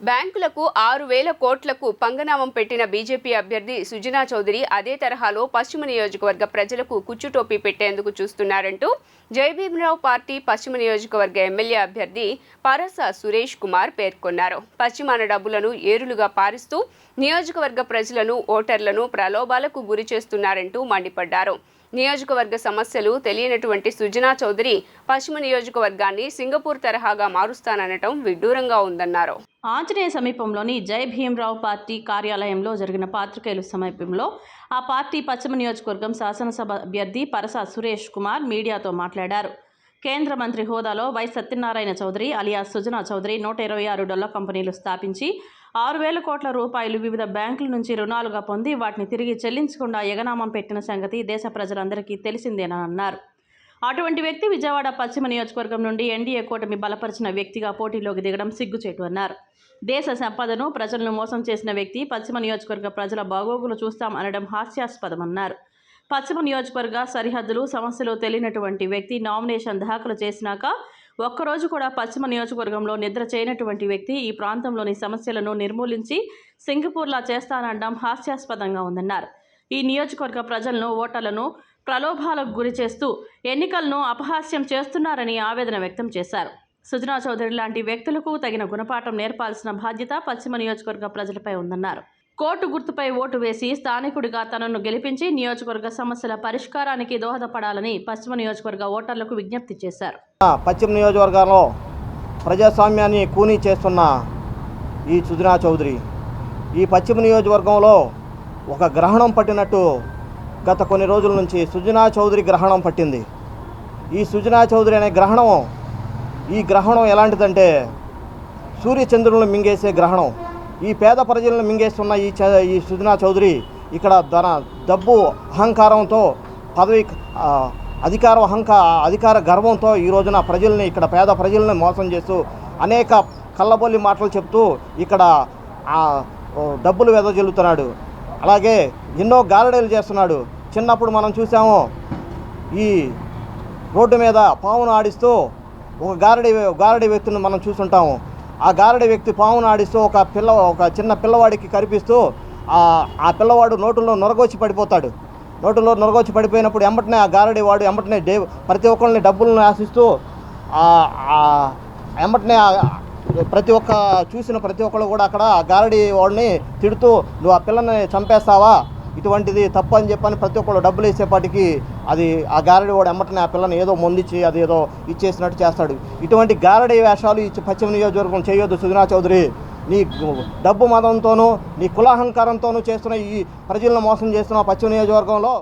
బ్యాంకులకు ఆరు వేల కోట్లకు పంగనామం పెట్టిన బీజేపీ అభ్యర్థి సుజనా చౌదరి అదే తరహాలో పశ్చిమ నియోజకవర్గ ప్రజలకు కుచ్చుటోపీ పెట్టేందుకు చూస్తున్నారంటూ జయభీమరావు పార్టీ పశ్చిమ నియోజకవర్గ ఎమ్మెల్యే అభ్యర్థి పరస సురేష్ కుమార్ పేర్కొన్నారు. పశ్చిమాన డబ్బులను ఏరులుగా పారిస్తూ నియోజకవర్గ ప్రజలను ఓటర్లను ప్రలోభాలకు గురి చేస్తున్నారంటూ మండిపడ్డారు. నియోజకవర్గ సమస్యలు తెలియనటువంటి సుజనా చౌదరి పశ్చిమ నియోజకవర్గాన్ని సింగపూర్ తరహాగా మారుస్తాననటం విడ్డూరంగా ఉందన్నారు. ఆంజనేయ సమీపంలోని జై భీమరావు పార్టీ కార్యాలయంలో జరిగిన పాత్రికేయుల సమీపంలో ఆ పార్టీ పశ్చిమ నియోజకవర్గం శాసనసభ అభ్యర్థి పరస సురేష్ కుమార్ మీడియాతో మాట్లాడారు. కేంద్ర మంత్రి హోదాలో వై సత్యనారాయణ చౌదరి అలియా సుజనా చౌదరి నూట ఇరవై ఆరు డొల్ల కంపెనీలు స్థాపించి ఆరు వేల కోట్ల రూపాయలు వివిధ బ్యాంకుల నుంచి రుణాలుగా పొంది వాటిని తిరిగి చెల్లించకుండా ఎగనామం పెట్టిన సంగతి దేశ ప్రజలందరికీ తెలిసిందేనన్నారు అటువంటి వ్యక్తి విజయవాడ పశ్చిమ నియోజకవర్గం నుండి ఎన్డీఏ కూటమి బలపరిచిన వ్యక్తిగా పోటీలోకి దిగడం సిగ్గుచేటు అన్నారు. దేశ సంపదను ప్రజలను మోసం చేసిన వ్యక్తి పశ్చిమ నియోజకవర్గ ప్రజల బాగోగులు చూస్తాం అనడం హాస్యాస్పదమన్నారు. పశ్చిమ నియోజకవర్గ సరిహద్దులు సమస్యలు తెలియనటువంటి వ్యక్తి నామినేషన్ దాఖలు చేసినాక ఒక్కరోజు కూడా పశ్చిమ నియోజకవర్గంలో నిద్ర చేయనటువంటి వ్యక్తి ఈ ప్రాంతంలోని సమస్యలను నిర్మూలించి సింగపూర్లా చేస్తానడం హాస్యాస్పదంగా ఉందన్నారు. ఈ నియోజకవర్గ ప్రజలను ఓటర్లను ప్రలోభాలకు గురి చేస్తూ ఎన్నికలను అపహాస్యం చేస్తున్నారని ఆవేదన వ్యక్తం చేశారు. సుజనా చౌదరి లాంటి వ్యక్తులకు తగిన గుణపాఠం నేర్పాల్సిన బాధ్యత పశ్చిమ నియోజకవర్గ ప్రజలపై ఉందన్నారు. కోర్టు గుర్తుపై ఓటు వేసి స్థానికుడిగా తనను గెలిపించి నియోజకవర్గ సమస్యల పరిష్కారానికి దోహదపడాలని పశ్చిమ నియోజకవర్గ ఓటర్లకు విజ్ఞప్తి చేశారు. పశ్చిమ నియోజకవర్గంలో ప్రజాస్వామ్యాన్ని కూనీ చేస్తున్న ఈ సుజనా చౌదరి ఈ పశ్చిమ నియోజకవర్గంలో ఒక గ్రహణం పట్టినట్టు గత కొన్ని రోజుల నుంచి సుజనా చౌదరి గ్రహణం పట్టింది. ఈ సుజనా చౌదరి అనే గ్రహణం ఈ గ్రహణం ఎలాంటిదంటే సూర్యచంద్రులను మింగేసే గ్రహణం. ఈ పేద ప్రజలను మింగేస్తున్న ఈ చ- ఈ సుజనా చౌదరి ఇక్కడ ధన డబ్బు అహంకారంతో పదవి అధికార అహంక అధికార గర్వంతో ఈ రోజున ప్రజల్ని ఇక్కడ పేద ప్రజల్ని మోసం చేస్తూ అనేక కళ్ళబొల్లి మాటలు చెప్తూ ఇక్కడ డబ్బులు వెదజల్లుతున్నాడు. అలాగే ఎన్నో గారడీలు చేస్తున్నాడు. చిన్నప్పుడు మనం చూసాము ఈ రోడ్డు మీద పావును ఆడిస్తూ ఒక గారడి గారడి వ్యక్తిని మనం చూస్తుంటాము ఆ గారడి వ్యక్తి పావును ఆడిస్తూ ఒక పిల్ల ఒక చిన్న పిల్లవాడికి కనిపిస్తూ ఆ పిల్లవాడు నోటులో నొరగొచ్చి పడిపోతాడు. నోటులో నొరగొచ్చి పడిపోయినప్పుడు ఎంబటనే ఆ గారడి వాడు ఎంబటనే డే ప్రతి ఒక్కరిని డబ్బులను ఆశిస్తూ ఎంబటనే ప్రతి ఒక్క చూసిన ప్రతి ఒక్కరు కూడా అక్కడ ఆ గారడి వాడిని తిడుతూ నువ్వు ఆ పిల్లని చంపేస్తావా? ఇటువంటిది తప్పు అని చెప్పని ప్రతి ఒక్కరు డబ్బులు వేసేపాటికి అది ఆ గారడి వాడు ఎమ్మటనే ఆ పిల్లని ఏదో మొందిచ్చి అది ఏదో ఇచ్చేసినట్టు చేస్తాడు. ఇటువంటి గారడి వేషాలు ఇచ్చి పశ్చిమ నియోజకవర్గం చేయొద్దు సుజనా చౌదరి. నీ డబ్బు మతంతోనూ నీ కులాహంకారంతోనూ చేస్తున్న ఈ ప్రజలను మోసం చేస్తున్న పశ్చిమ నియోజకవర్గంలో